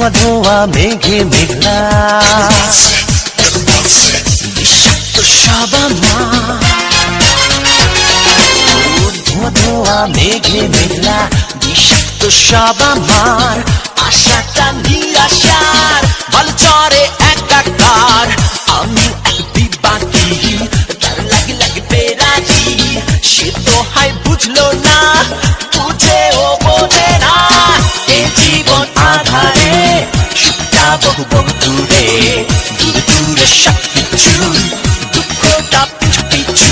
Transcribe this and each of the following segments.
ধোঁয়া ধোয়া মেঘে মেঘলা। বিষাক্ত সব আমার ধোয়া ধোঁয়া মেঘে মেঘলা, বিষাক্ত সব আমার আশাটা নিরাশার বল চরে একাকার দুঃখটা পিছু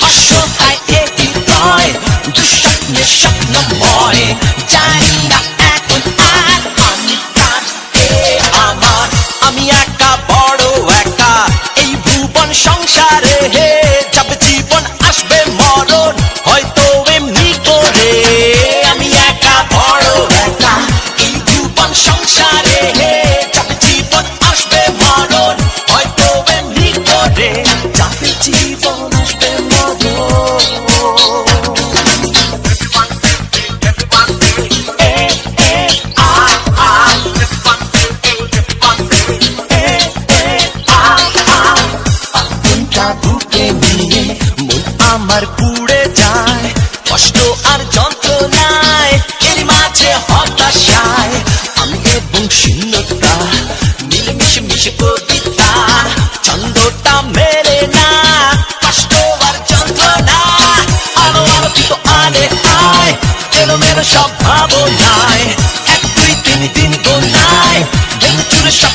অসহায় এ হৃদয় দুঃস্বপ্নের স্বপ্নময় জানি না এখন আর আমি কার আমার আমি একা বড় একা। এই ভুবন সংসারে আমার পুড়ে যায় কষ্ট আর যন্ত্রণায় এর মাঝে হতাশায়। আমি এবং শূন্যতা মিলেমিশে মিশে মেলো সব ভাবনায় এক দুই তিন দিন গোনায় জন্য চুরে সব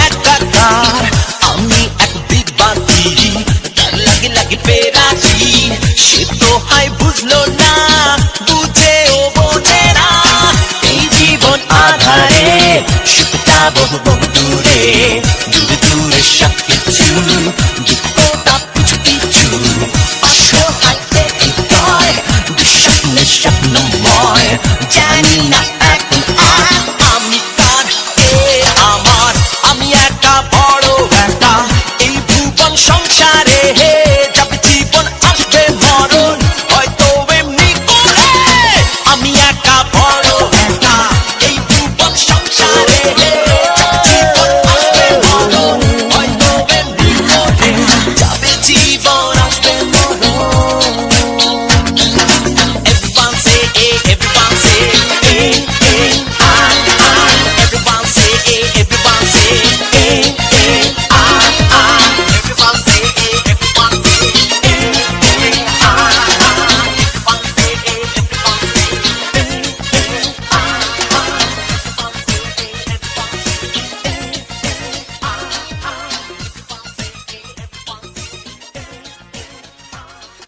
বহু দূরে দূরে দূরে সব কিছু জানি না